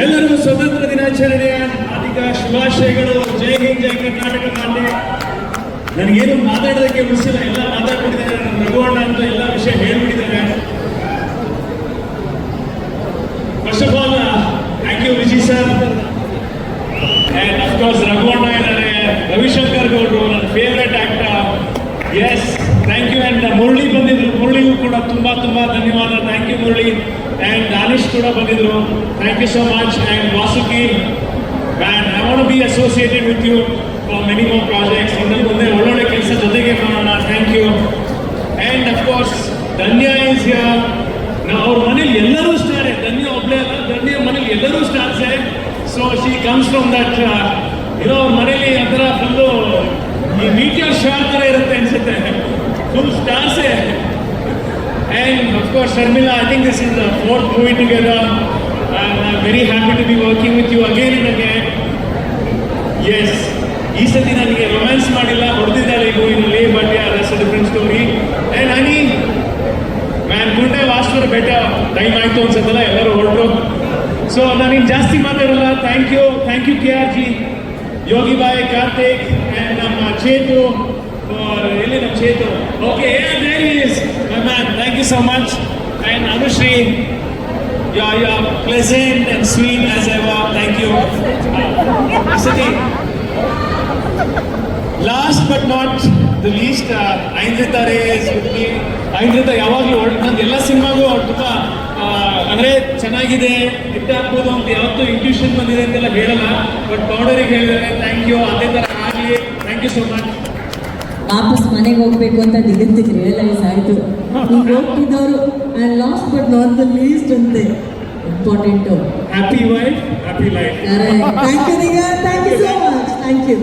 ಎಲ್ಲರಿಗೂ ಸ್ವತಂತ್ರ ದಿನಾಚರಣೆಯ ಅಧಿಕ ಶುಭಾಶಯಗಳು. ಜೈ ಹಿಂದ್, ಜೈ ಕರ್ನಾಟಕ ಮಾತೆ. ನನಗೇನು ಮಾತಾಡೋದಕ್ಕೆ ಮುಸಿಲ್ಲ ಎಲ್ಲ ಮಾತಾಡ್ಬಿಟ್ಟಿದ್ದಾರೆ. ನನ್ನ ರಘುವಣ್ಣ ಅಂತ ಎಲ್ಲ ವಿಷಯ ಹೇಳ್ಬಿಟ್ಟಿದ್ದಾರೆ. First of all thank you Viji sir of course ರಘುವಣ್ಣ ಇದ್ದಾರೆ. ರವಿಶಂಕರ್ ಗೌಡ್ರು, ನನ್ನ favourite actor yes thank you and Murali ಬಂದಿದ್ರು. ಮುರಳಿಗೂ ಕೂಡ ತುಂಬಾ ತುಂಬಾ ಧನ್ಯವಾದ. Thank you Murali. And Danish ಕೂಡ ಬಂದಿದ್ರು. Thank you so much and Vasuki and I want be associated with you for many more projects ಇನ್ನು ಮುಂದೆ ಒಳ್ಳೊಳ್ಳೆ ಕೆಲಸ ಜೊತೆಗೆ ಮಾಡೋಣ. Thank you and of course Dhanya is here ನಾವು ಅವ್ರ ಮನೇಲಿ ಎಲ್ಲರೂ ಸ್ಟಾರೇ ಧನ್ಯ ಒಬ್ಬಳೇ ಅಲ್ಲ. ಧನ್ಯ ಮನೇಲಿ ಎಲ್ಲರೂ ಸ್ಟಾರ್ಸೇ so she comes from that ಇರೋ ಅವ್ರ ಮನೇಲಿ ಅದರ ಫುಲ್ಲು ಈ ಮೀಟಿಯರ್ ಶಾರ್ ಥರ ಇರುತ್ತೆ ಅನ್ಸುತ್ತೆ. ಫುಲ್ ಸ್ಟಾರ್ಸೇ and course, Sharmila, I think this is the fourth movie together. And I'm very happy to be working with you again and again. Yes, ಈ ಸತಿ ನನಗೆ ರೊಮ್ಯಾನ್ಸ್ ಮಾಡಿಲ್ಲ ಹೊಡೆದಿದ್ದಾಳೆ ಈ ಮೂವಿನಲ್ಲಿ ಬಟ್ ಯಾರ್ that's different story and honey man ಗುಂಡೆ ವಾಸ್ಟರ್ ಬೆಟ್ಟ time ಆಯ್ತು ಅನ್ಸತ್ತಲ್ಲ ಎಲ್ಲರೂ ಹೊರಟರು ಸೊ ನಾನಿನ್ ಜಾಸ್ತಿ ಮಾತಾಡಲ್ಲ. Thank you thank you K R G Yogi bye Karthik and ನಮ್ಮ ಚೇತು. ಎಲ್ಲಿ ನಮ್ಮ Chetu? Okay man thank you so much and Anushree yeah yeah pleasant and sweet as ever thank you ಸತಿ last but not the least Aindrita race Aindrita ಯಾವಾಗಲೂ ನಂದು ಎಲ್ಲ ಸಿನಿಮಾಗೂ ಅವ್ರು ತುಂಬ ಅಂದರೆ ಚೆನ್ನಾಗಿದೆ, ಹಿಟ್ ಆಗ್ಬೋದು ಅಂತ ಯಾವತ್ತೂ ಇಂಟ್ಯೂಷನ್ ಬಂದಿದೆ ಅಂತೆಲ್ಲ ಹೇಳಲ್ಲ. ಬಟ್ ಬೌಂಡರಿಗೆ ಹೇಳಿದ್ದಾರೆ ಥ್ಯಾಂಕ್ ಯು ಅದೇ ಥರ ಆಗಲಿ. ಥ್ಯಾಂಕ್ ಯು ಸೋ ಮಚ್ ವಾಪಸ್ ಮನೆಗೆ ಹೋಗ್ಬೇಕು ಅಂತ ದಿಗಂತಿಗೆ ರಿಯಲೈಸ್ ಆಯಿತು ಈಗ ಹೋಗ್ತಿದ್ದವರು and last but not the least ಅಂತೆ. Important happy wife happy life thank you ದಿಗ thank you so much thank you